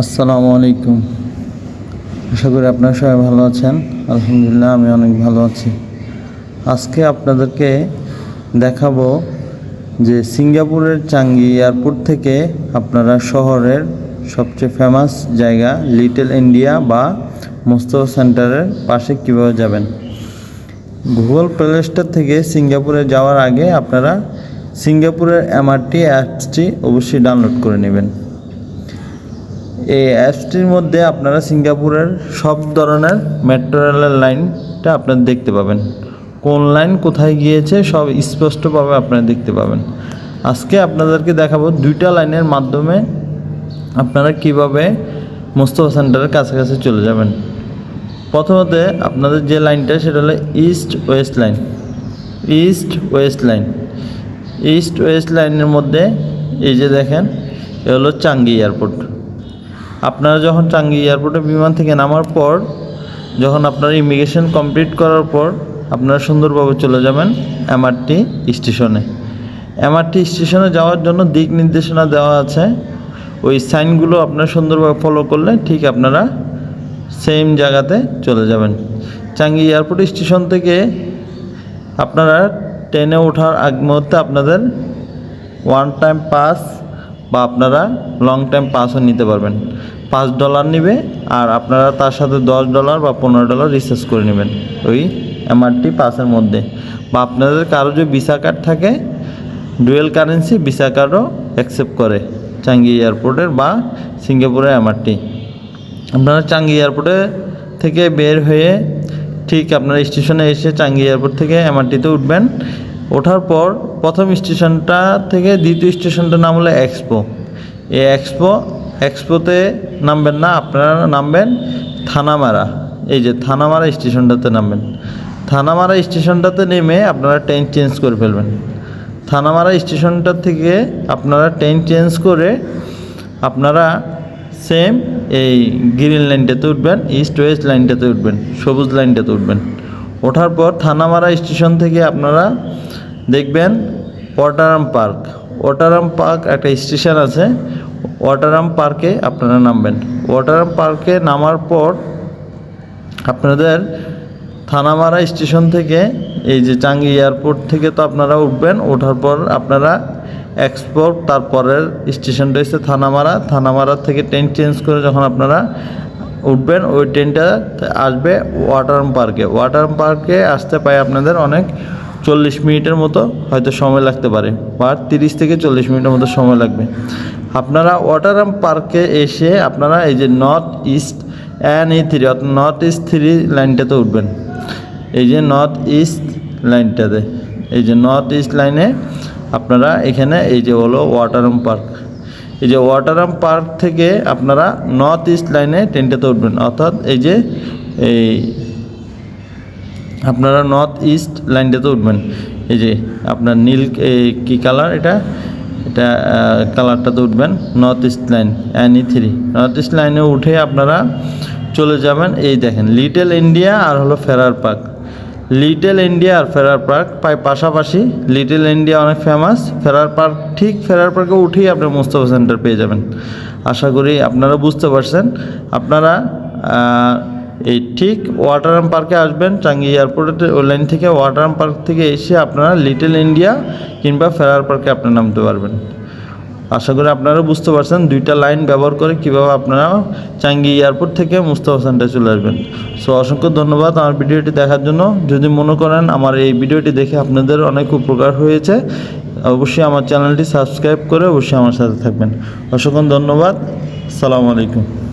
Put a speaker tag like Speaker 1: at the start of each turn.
Speaker 1: আসসালামু আলাইকুম। আশা করি আপনারা সবাই ভালো আছেন। আলহামদুলিল্লাহ, আমি অনেক ভালো আছি। আজকে আপনাদেরকে দেখাবো যে সিঙ্গাপুরের চাঙ্গি এয়ারপোর্ট থেকে আপনারা শহরের সবচেয়ে ফেমাস জায়গা লিটল ইন্ডিয়া বা মোস্তফা সেন্টারের পাশে কীভাবে যাবেন। গুগল প্লে স্টোর থেকে সিঙ্গাপুরে যাওয়ার আগে আপনারা সিঙ্গাপুরের এমআরটি অ্যাপসটি অবশ্যই ডাউনলোড করে নেবেন। এই অ্যাপসটির মধ্যে আপনারা সিঙ্গাপুরের সব ধরনের মেট্রো রেলের লাইনটা আপনারা দেখতে পাবেন। কোন লাইন কোথায় গিয়েছে সব স্পষ্টভাবে আপনারা দেখতে পাবেন। আজকে আপনাদেরকে দেখাবো দুইটা লাইনের মাধ্যমে আপনারা কীভাবে মোস্তফা সেন্টারের কাছাকাছি চলে যাবেন। প্রথমত আপনাদের যে লাইনটা সেটা হলো east west line east west line east west লাইনের মধ্যে এই যে দেখেন, এ হলো চাঙ্গি এয়ারপোর্ট আপনারা যখন চাঙ্গি এয়ারপোর্টে বিমান থেকে নামার পর, যখন আপনার ইমিগ্রেশন কমপ্লিট করার পর, আপনারা সুন্দরভাবে চলে যাবেন এমআরটি স্টেশনে। এমআরটি স্টেশনে যাওয়ার জন্য দিক নির্দেশনা দেওয়া আছে। ওই সাইনগুলো আপনারা সুন্দরভাবে ফলো করলে ঠিক আপনারা সেম জায়গাতে চলে যাবেন। চাঙ্গি এয়ারপোর্ট স্টেশন থেকে আপনারা ট্রেনে ওঠার আগ মুহূর্তে আপনাদের ওয়ান টাইম পাস বা আপনারা লং টাইম পাসও নিতে পারবেন। পাঁচ ডলার নেবে আর আপনারা তার সাথে দশ ডলার বা পনেরো ডলার রিচার্জ করে নেবেন ওই এমআরটি পাসের মধ্যে। বা আপনাদের কারও যদি ভিসা কার্ড থাকে ডুয়েল কারেন্সি ভিসা কার্ডও অ্যাকসেপ্ট করে চাঙ্গি এয়ারপোর্টের বা সিঙ্গাপুরের এমআরটি আপনারা চাঙ্গি এয়ারপোর্টে থেকে বের হয়ে ঠিক আপনারা স্টেশনে এসে চাঙ্গি এয়ারপোর্ট থেকে এমআরটিতে উঠবেন। ওঠার পর প্রথম স্টেশনটা থেকে দ্বিতীয় স্টেশনটার নাম হলো এক্সপো এই এক্সপো এক্সপোতে নামবেন না, আপনারা নামবেন থানামারা। এই যে থানামারা স্টেশনটাতে নামবেন। থানামারা স্টেশনটাতে নেমে আপনারা ট্রেন চেঞ্জ করে ফেলবেন। থানামারা স্টেশনটা থেকে আপনারা ট্রেন চেঞ্জ করে আপনারা সেম এই গ্রিন লাইনটাতে উঠবেন ইস্ট ওয়েস্ট লাইনটাতে উঠবেন, সবুজ লাইনটাতে উঠবেন। ওঠার পর থানামারা স্টেশন থেকে আপনারা দেখবেন ওয়াটারাম পার্ক। ওয়াটারাম পার্ক একটা স্টেশন আছে। ওয়াটারাম পার্কে আপনারা নামবেন। ওয়াটারাম পার্কে নামার পর আপনাদের থানামারা স্টেশন থেকে, এই যে চাঙ্গি এয়ারপোর্ট থেকে তো আপনারা উঠবেন, ওঠার পর আপনারা এক্সপোর্ট তারপরের স্টেশনটা হচ্ছে থানামারা। থানামারা থেকে ট্রেন চেঞ্জ করে যখন আপনারা উঠবেন, ওই ট্রেনটা আসবে ওয়াটারম পার্কে। ওয়াটারম পার্কে আসতে পায় আপনাদের অনেক চল্লিশ মিনিটের মতো হয়তো সময় লাগতে পারে বা তিরিশ থেকে চল্লিশ মিনিটের মতো সময় লাগবে। আপনারা ওয়াটারাম পার্কে এসে আপনারা এই যে north east N E three অর্থাৎ নর্থ ইস্ট থ্রি লাইনটাতে উঠবেন। এই যে নর্থ ইস্ট লাইনটাতে এই যে নর্থ ইস্ট লাইনে আপনারা এখানে এই যে হলো ওয়াটারাম পার্ক। এই যে ওয়াটারাম পার্ক থেকে আপনারা নর্থ ইস্ট লাইনে ট্রেনটাতে উঠবেন। অর্থাৎ এই যে এই আপনারা নর্থ ইস্ট লাইনটাতে উঠবেন। এই যে আপনার নীল কী কালার এটা? এটা কালারটাতে উঠবেন north east line E three north east লাইনে উঠে আপনারা চলে যাবেন, এই দেখেন লিটল ইন্ডিয়া আর হলো ফেরার পার্ক লিটল ইন্ডিয়া আর ফেরার পার্ক প্রায় পাশাপাশি লিটল ইন্ডিয়া অনেক ফেমাস ফেরার পার্ক ঠিক ফেরার পার্কে উঠেই আপনি মুস্তফা সেন্টার পেয়ে যাবেন। আশা করি আপনারা বুঝতে পারছেন। আপনারা এই ঠিক ওয়াটারাম পার্কে আসবেন, চাঙ্গি এয়ারপোর্টের লাইন থেকে ওয়াটারাম পার্ক থেকে এসে আপনারা লিটল ইন্ডিয়া কিংবা ফেরার পার্কে আপনি নামতে পারবেন। আশা করি আপনারা বুঝতে পারছেন দুইটা লাইন ব্যবহার করে কীভাবে আপনারা চাঙ্গি এয়ারপোর্ট থেকে মুস্তফা সেন্টার চলে আসবেন। সো, অসংখ্য ধন্যবাদ আমার ভিডিওটি দেখার জন্য। যদি মনে করেন আমার এই ভিডিওটি দেখে আপনাদের অনেক উপকার হয়েছে, অবশ্যই আমার চ্যানেলটি সাবস্ক্রাইব করে অবশ্যই আমার সাথে থাকবেন। অসংখ্য ধন্যবাদ। সালামু আলাইকুম।